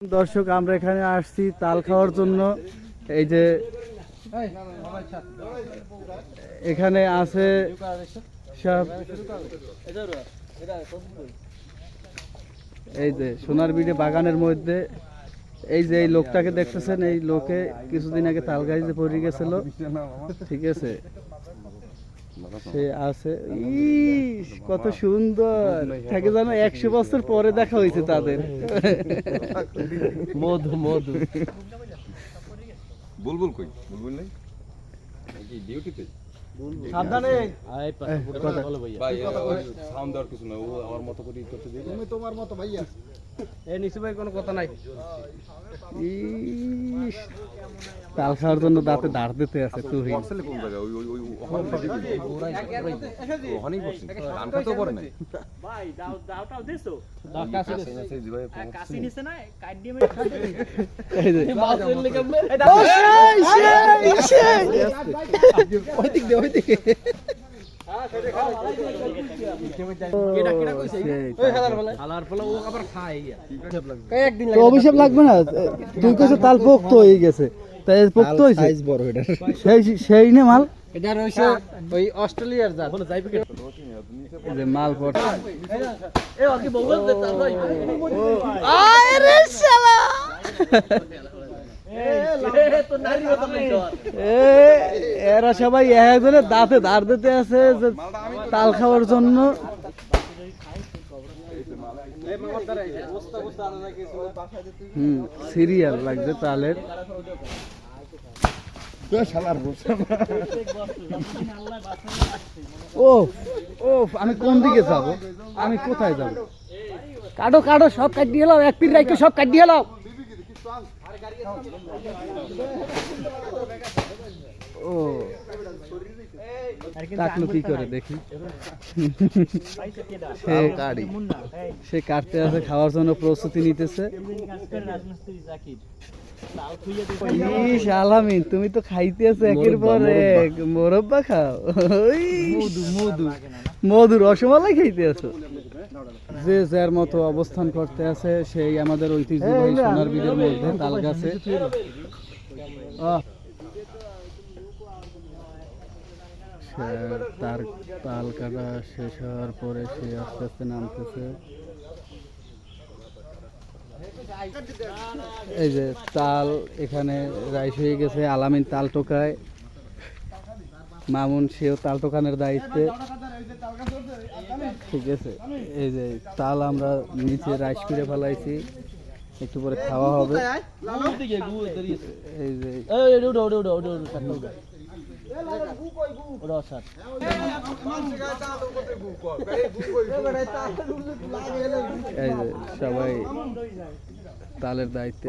দর্শক, আমরা এখানে আসছি তাল খাওয়ার জন্য। এই যে এখানে আছে সব এই যে সোনার বিড়ে বাগানের মধ্যে। এই যে এই লোকটাকে দেখতেছেন, এই লোকে কিছুদিন আগে তাল গাড়িতে পড়ে গেছিল। ঠিক আছে? সে আছে। ইস কত সুন্দর। থাকে জানো একশো বছর পরে দেখা হয়েছে তাদের। মধু মধু। বুলবুল কই? বুলবুল নেই? নাকি ডিউটিতে সাবধানে। ভাই সাউন্ড দেওয়ার কিছু না ও আমার মতো করে ই করতে দিই এই নিশু ভাই কোনো কথা নাই। তাল খাওয়ার জন্য দাঁতে দাঁড় দিতে আছে তুই পড়ছিলে কোন জায়গায়? ওই ওই ওই ওখানেই পড়ছি গান খাতেও পড়ে নাই? ভাই দাও দাও টাও দিছো? সেই ভাই কাশি নিছে না কাট দিয়ে এই যে। তো অভিশাপ লাগবে না? কেছে তাল পোক্ত হয়ে গেছে। তাই পোক্ত হয়েছে সেই সেই নে মাল? এটা রয়েছে ওই অস্ট্রেলিয়ার জাত। যে মাল পট এ, এরা সবাই একজনের দাঁতে ধার দিতে আছে যে তাল খাওয়ার জন্য। সিরিয়াল লাগছে তালের। আমি কোন দিকে যাব? আমি কোথায় যাব? কাটো কাটো, সব কাটিয়ে এলাও এক পিট রাইকে সব কাটিয়ে এলাও ও। কাটলো কি করে দেখি? সে সে কাটতে আছে খাওয়ার জন্য প্রস্তুতি নিতেছে। ইস আলামিন তুমি তো খাইতেছো একের পর এক। মোরব্বা খাও। মধু মধু। মধু রসমালাই খাইতে আছো। যে যার মতো অবস্থান করতে আছে, সেই আমাদের ঐতিহ্যবাহী সোনার বীজের মধ্যে তাল গাছে। তার তাল কাটা শেষ হওয়ার পরে সে আস্তে আস্তে নামতেছে। এই যে তাল এখানে রাইস হয়ে গেছে, আলামিন তাল টোকায়। মামুন, সেও তাল টোকানের দায়িত্বে। ঠিক আছে। এই যে তাল আমরা নিচে রাইস করে ফেলাইছি। একটু পরে খাওয়া হবে। এই যে এই যে সবাই তালের দায়িত্বে